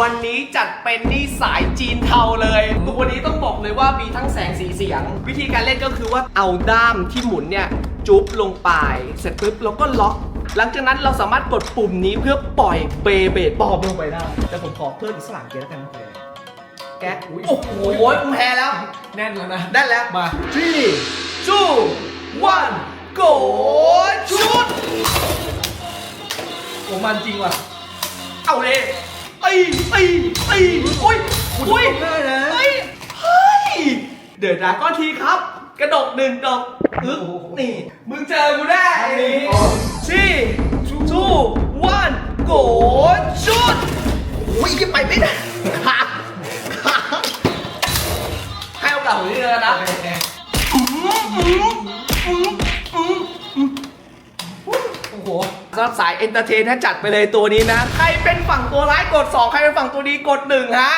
วันนี้จัดเป็นนี่สายจีนเทาเลยวันนี้ต้องบอกเลยว่ามีทั้งแสงสีเสียง วิธีการเล่นก็คือว่าเอาด้ามที่หมุนเนี่ยจุ๊บลงไป เสร็จปุ๊บเราก็ล็อก หลังจากนั้นเราสามารถกดปุ่มนี้เพื่อปล่อยเบเบดบอลลงไปได้ แต่ผมขอเพิ่มอีกสามเกมแล้วกันนะแก๊กโอ้โหมึงแพ้แล้ว แน่นแล้วนะได้แล้วมา three two one go ชุดโอ้มันจริงว่ะ เอาเลย ไอ้ไอ้ไอ้อุ้ยอุ้ยได้นะเฮ้ยเฮ้ยเดือดดาก้อนทีครับ กระดกหนึ่งดอกอึ๊กนี่ มึงเจอกูแน่ไอ้นี่สี่ทูวันโกชุดอุ้ยยังไปไม่ได้ให้โอกาสผมนิดนึงนะ โอ้โหสำหรับสายเอนเตอร์เทนถ้าจัดไปเลยตัวนี้นะ ใครเป็นฝั่งตัวร้ายกด 2 ใครเป็นฝั่งตัวดีกด 1 ฮะ